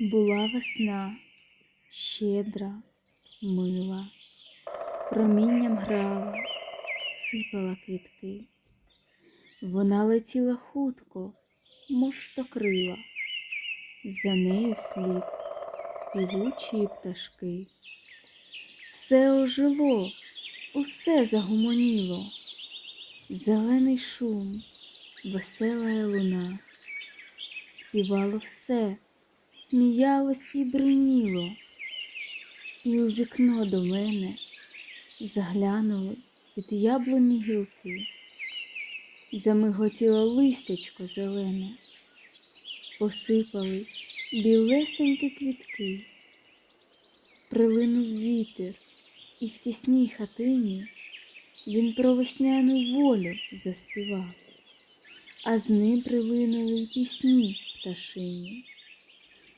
Була весна щедра, мила, промінням грала, сипала квітки. Вона летіла хутко, мов стокрила, за нею вслід співучі пташки. Все ожило, усе загуманіло, зелений шум, весела луна, співало все, сміялось і бриніло, і у вікно до мене заглянули від яблуні гілки, замиготіло листячко зелене, посипались білесенькі квітки, прилинув вітер, і в тісній хатині він про весняну волю заспівав, а з ним прилинули й пісні пташині,